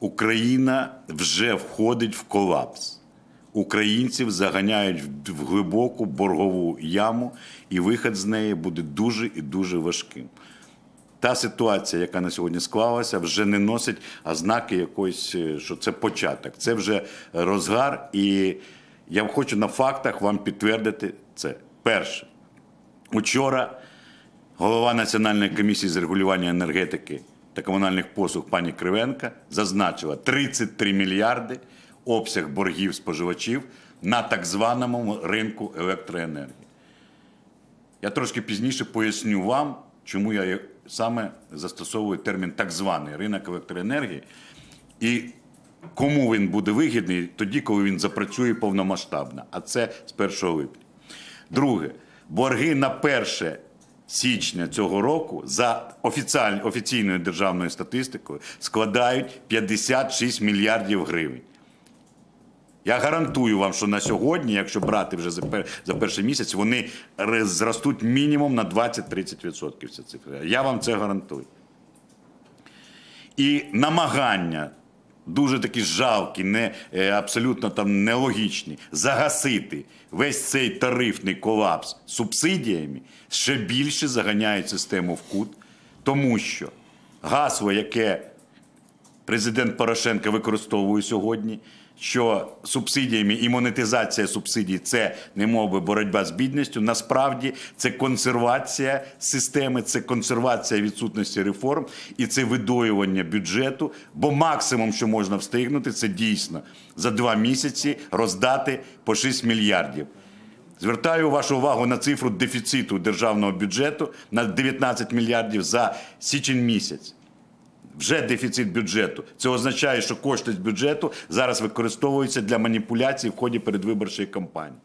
Україна вже входить в колапс. Українців заганяють в глибоку боргову яму, і вихід з неї буде дуже і дуже важким. Та ситуація, яка на сьогодні склалася, вже не носить ознаки якоїсь, е, що це початок. Це вже розгар, і я хочу на фактах вам підтвердити це. Перше, учора голова Національної комісії з регулювання енергетики та комунальних послуг пані Кривенка зазначила 33 мільярди обсяг боргів споживачів на так званому ринку електроенергії. Я трошки пізніше поясню вам, чому я саме застосовую термін так званий ринок електроенергії і кому він буде вигідний тоді, коли він запрацює повномасштабно, а це з 1 липня. Друге, борги на 1 січня цього року за офіціаль- офіційною державною статистикою складають 56 мільярдів гривень. Я гарантую вам, що на сьогодні, якщо брати вже за, пер, за перший місяць, вони зростуть мінімум на 20-30% ця цифра. Я вам це гарантую. І намагання дуже такі жалкі, не, е, абсолютно там нелогічні, загасити весь цей тарифний колапс субсидіями ще більше заганяють систему в кут, тому що гасло, яке президент Порошенко використовує сьогодні, що субсидіями і монетизація субсидій це не мов би боротьба з бідністю. Насправді це консервація системи, це консервація відсутності реформ і це видоювання бюджету. Бо максимум, що можна встигнути, це дійсно за два місяці роздати по 6 мільярдів. Звертаю вашу увагу на цифру дефіциту державного бюджету на 19 мільярдів за січень місяць. Вже дефіцит бюджету. Це означає, що кошти з бюджету зараз використовуються для маніпуляцій в ході передвиборчої кампанії.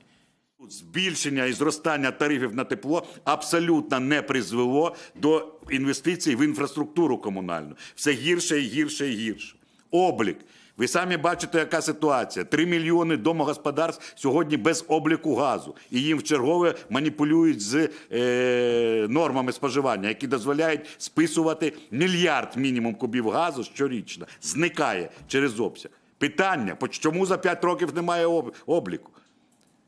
Збільшення і зростання тарифів на тепло абсолютно не призвело до інвестицій в інфраструктуру комунальну. Все гірше і гірше і гірше. Облік. Ви самі бачите, яка ситуація. Три мільйони домогосподарств сьогодні без обліку газу. І їм вчергове маніпулюють з е, нормами споживання, які дозволяють списувати мільярд мінімум кубів газу щорічно. Зникає через обсяг. Питання: чому за 5 років немає обліку?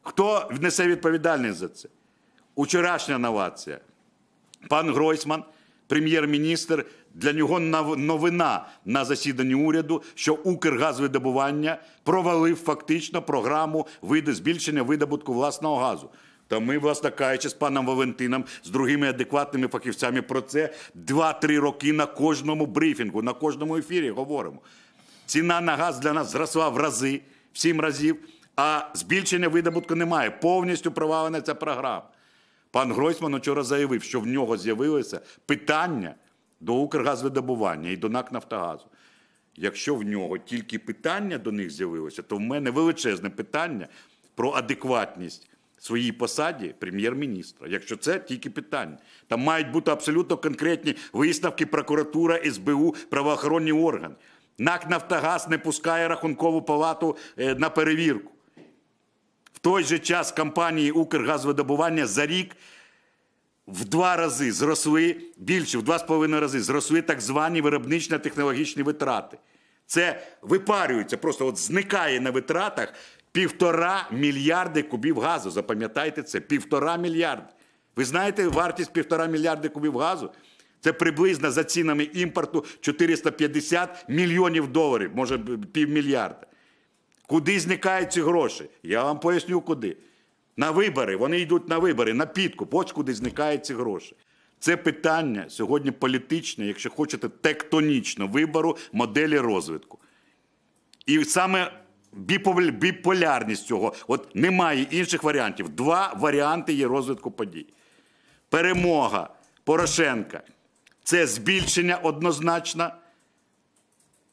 Хто несе відповідальність за це? Учорашня новація. Пан Гройсман, прем'єр-міністр, для нього новина на засіданні уряду, що Укргазвидобування провалив фактично програму види збільшення видобутку власного газу. Та ми, власне кажучи, з паном Валентином, з другими адекватними фахівцями про це 2-3 роки на кожному брифінгу, на кожному ефірі говоримо. Ціна на газ для нас зросла в рази, в сім разів, а збільшення видобутку немає. Повністю провалена ця програма. Пан Гройсман вчора заявив, що в нього з'явилося питання до Укргазвидобування і до НАК Нафтогазу. Якщо в нього тільки питання до них з'явилося, то в мене величезне питання про адекватність своїй посаді прем'єр-міністра. Якщо це тільки питання, там мають бути абсолютно конкретні висновки прокуратура, СБУ, правоохоронні органи. НАК Нафтогаз не пускає рахункову палату е, на перевірку. Той же час компанії Укргазвидобування за рік в два рази зросли, більше, в два з половиною рази зросли так звані виробнично-технологічні витрати. Це випарюється, просто от зникає на витратах півтора мільярди кубів газу. Запам'ятайте це, півтора мільярди. Ви знаєте вартість півтора мільярди кубів газу? Це приблизно за цінами імпорту 450 мільйонів доларів, може півмільярда. Куди зникають ці гроші? Я вам поясню, куди. На вибори. Вони йдуть на вибори, на підкуп. Ось куди зникають ці гроші. Це питання сьогодні політичне, якщо хочете, тектонічно вибору моделі розвитку. І саме біполярність цього, от немає інших варіантів. Два варіанти є розвитку подій. Перемога Порошенка це збільшення однозначно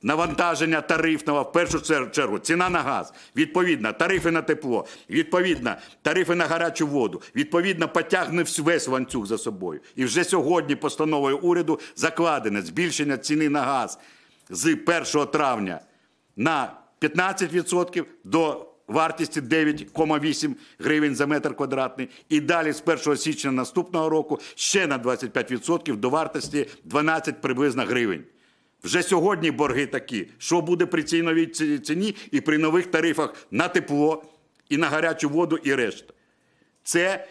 навантаження тарифного, в першу чергу, ціна на газ, відповідно, тарифи на тепло, відповідно, тарифи на гарячу воду, відповідно, потягне весь ланцюг за собою. І вже сьогодні постановою уряду закладене збільшення ціни на газ з 1 травня на 15% до вартості 9,8 гривень за метр квадратний. І далі з 1 січня наступного року ще на 25% до вартості 12 приблизно гривень Вже сьогодні борги такі. Що буде при цій новій ціні і при нових тарифах на тепло, і на гарячу воду, і решта? Це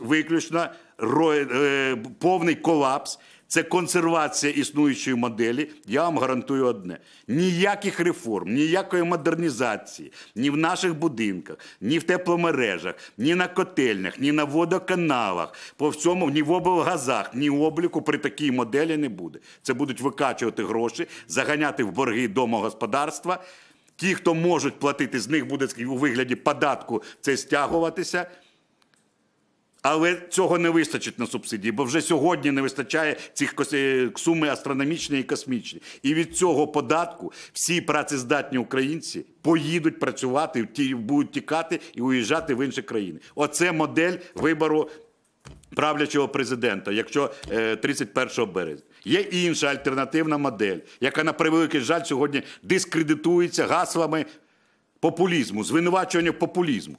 виключно е, повний колапс, це консервація існуючої моделі. Я вам гарантую одне: ніяких реформ, ніякої модернізації, ні в наших будинках, ні в тепломережах, ні на котельнях, ні на водоканалах, по всьому, ні в облгазах, ні обліку при такій моделі не буде. Це будуть викачувати гроші, заганяти в борги домогосподарства. Ті, хто можуть платити, з них буде у вигляді податку це стягуватися. Але цього не вистачить на субсидії, бо вже сьогодні не вистачає цих е, суми астрономічні і космічні. І від цього податку всі працездатні українці поїдуть працювати, будуть тікати і уїжджати в інші країни. Оце модель вибору правлячого президента, якщо е, 31 березня. Є інша альтернативна модель, яка на превеликий жаль сьогодні дискредитується гаслами популізму, звинувачування популізму.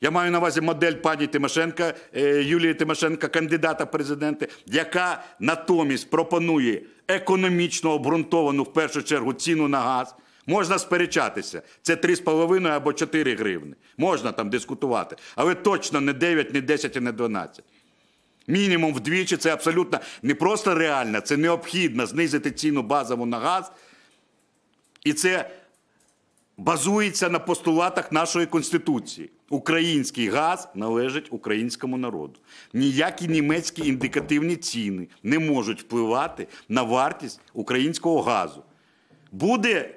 Я маю на увазі модель пані Тимошенка, е, Юлії Тимошенка, кандидата в президенти, яка натомість пропонує економічно обґрунтовану в першу чергу ціну на газ. Можна сперечатися, це 3,5 або 4 гривни. Можна там дискутувати, але точно не 9, не 10 і не 12. Мінімум вдвічі це абсолютно не просто реально, це необхідно знизити ціну базову на газ. І це базується на постулатах нашої Конституції. Український газ належить українському народу. Ніякі німецькі індикативні ціни не можуть впливати на вартість українського газу. Буде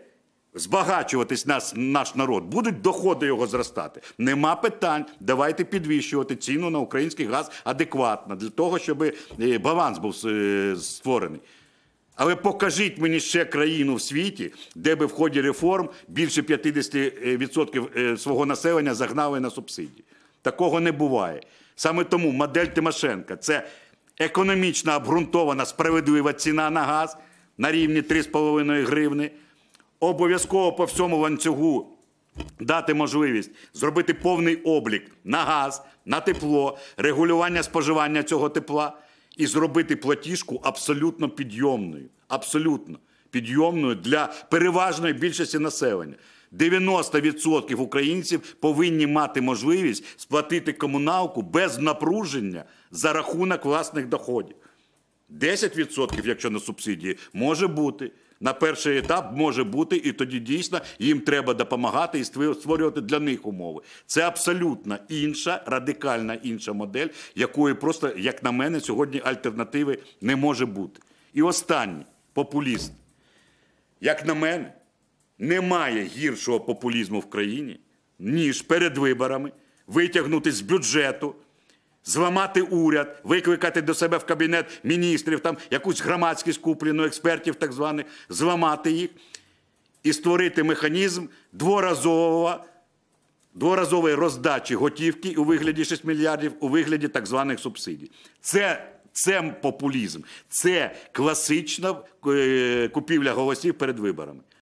збагачуватись нас, наш народ, будуть доходи його зростати. Нема питань. Давайте підвищувати ціну на український газ адекватно для того, щоб е, баланс був е, створений. Але покажіть мені ще країну в світі, де би в ході реформ більше 50% е, свого населення загнали на субсидії. Такого не буває. Саме тому модель Тимошенка це економічно обґрунтована справедлива ціна на газ на рівні 3,5 гривни. Обов'язково по всьому ланцюгу дати можливість зробити повний облік на газ, на тепло, регулювання споживання цього тепла і зробити платіжку абсолютно підйомною. Абсолютно підйомною для переважної більшості населення. 90% українців повинні мати можливість сплатити комуналку без напруження за рахунок власних доходів. 10%, якщо на субсидії, може бути. На перший етап може бути, і тоді дійсно їм треба допомагати і створ- створювати для них умови. Це абсолютно інша, радикальна інша модель, якої просто, як на мене, сьогодні альтернативи не може бути. І останнє популіст. Як на мене, немає гіршого популізму в країні, ніж перед виборами витягнути з бюджету, зламати уряд, викликати до себе в кабінет міністрів, там якусь громадськість куплену, експертів так званих, зламати їх і створити механізм дворазового, дворазової роздачі готівки у вигляді 6 мільярдів, у вигляді так званих субсидій. Це, це популізм, це класична е, купівля голосів перед виборами.